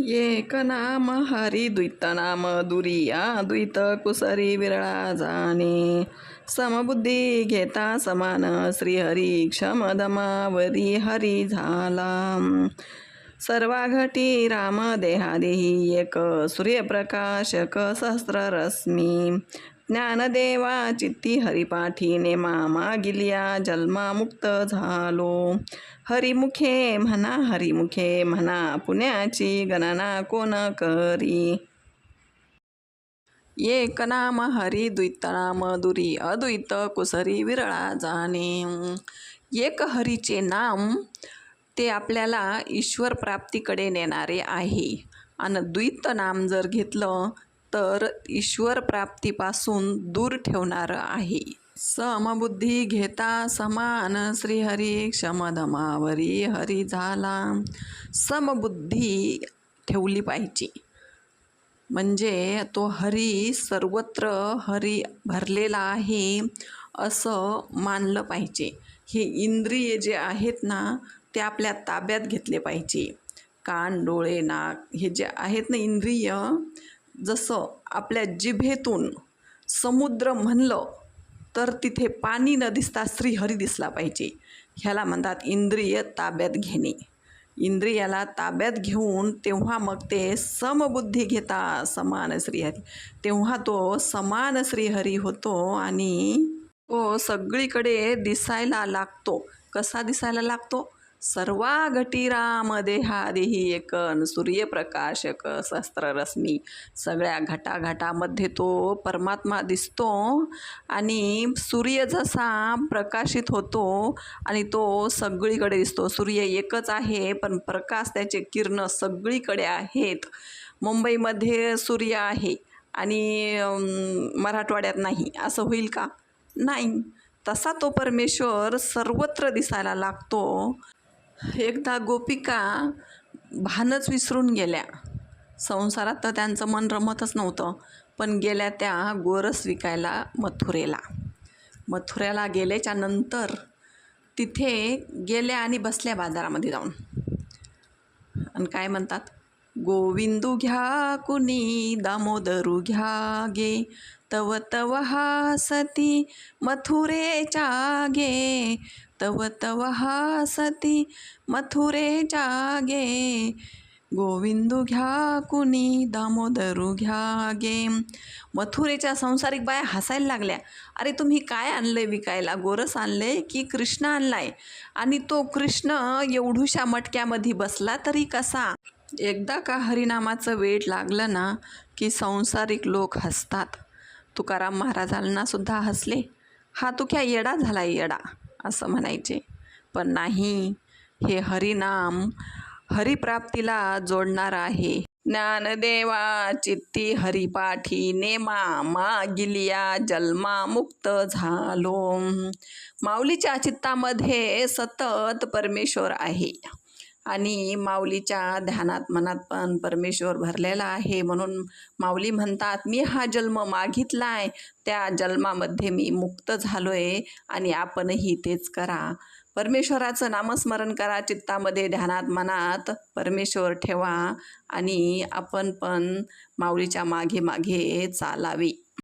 एक नाम हरी द्वित नाम दुरिया द्वित कुसरी विरळा जाणे समबुद्धी घेता समान श्रीहरी क्षमदमावरी हरी झाला सर्वाघटी राम देहादेही एक सूर्यप्रकाशक सहस्ररश्मी ज्ञानदेवा चित्ती हरिपाठीने मामा मागिलिया जन्मामुक्त झालो. हरिमुखे म्हणा हरिमुखे म्हणा पुण्याची गणना कोण करी? एक नाम हरी द्वित नाम दुरी अद्वैत कुसरी विरळा जाणे. एक हरीचे नाम ते आपल्याला ईश्वर प्राप्तीकडे नेणारे आहे. आणि द्वित नाम जर घेतलं तर ईश्वर प्राप्तीपासून दूर ठेवणारं आहे. समबुद्धी घेता समान श्रीहरी क्षमधमावरी हरी झाला. समबुद्धी ठेवली पाहिजे. म्हणजे तो हरी सर्वत्र हरी भरलेला आहे असं मानलं पाहिजे. हे इंद्रिय जे आहेत ना ते आपल्या ताब्यात घेतले पाहिजे. कान डोळे नाक हे जे आहेत ना इंद्रिय जसं आपल्या जिभेतून समुद्र म्हणलं तर तिथे पाणी न दिसता श्रीहरी दिसला पाहिजे. ह्याला म्हणतात इंद्रिय ताब्यात घेणे. इंद्रियाला ताब्यात घेऊन तेव्हा मग ते समबुद्धी घेता समान श्रीहरी. तेव्हा तो समान श्रीहरी होतो आणि तो सगळीकडे दिसायला लागतो. कसा दिसायला लागतो? सर्वा घटी राम देहादेही एकन सूर्यप्रकाशक शस्त्ररश्मी. सगळ्या घटाघटामध्ये तो परमात्मा दिसतो आणि सूर्य जसा प्रकाशित होतो आणि तो सगळीकडे दिसतो. सूर्य एकच आहे पण प्रकाश त्याचे किरण सगळीकडे आहेत. मुंबईमध्ये सूर्य आहे आणि मराठवाड्यात नाही. असं होईल का? नाही. तसा तो परमेश्वर सर्वत्र दिसायला लागतो. एकदा गोपिका भानच विसरून गेल्या. संसारात तर त्यांचं मन रमतच नव्हतं पण गेल्या त्या गोरस विकायला मथुरेला. मथुऱ्याला गेल्याच्यानंतर तिथे गेल्या आणि बसल्या बाजारामध्ये जाऊन. आणि काय म्हणतात? गोविंदू घ्या कुणी दामोदरू घ्या गे तव तव हासती मथुरेच्या गे तव तव हासती मथुरेच्या गे गोविंदू घ्या कुणी दामोदरू घ्या गे मथुरेच्या संसारिक बाया हसायला लागल्या अरे तुम्ही काय आणलंय विकायला गोरस आणलंय की कृष्ण आणलाय आणि तो कृष्ण एवढूशा मटक्यामध्ये बसला तरी कसा एकदा का हरिनामाचं वेळ लागलं ना की संसारिक लोक हसतात. तुकाराम महाराजांना सुद्धा हसले. हा तुक्या येडा झाला येडा असं म्हणायचे. पण नाही हे हरिनाम हरिप्राप्तीला जोडणार आहे. ज्ञानदेवा चित्ती हरिपाठी नेमा मागिलिया जन्मा मुक्त झालो. माऊलीच्या चित्तामध्ये सतत परमेश्वर आहे. आणि माऊलीच्या ध्यानात मनात पण परमेश्वर भरलेला आहे. म्हणून माऊली म्हणतात मी हा जन्म मागितला आहे त्या जन्मामध्ये मी मुक्त झालो आहे आणि आपणही तेच करा. परमेश्वराचं नामस्मरण करा चित्तामध्ये ध्यानात मनात. परमेश्वर ठेवा आणि आपण पण माऊलीच्या मागे मागे चालावे.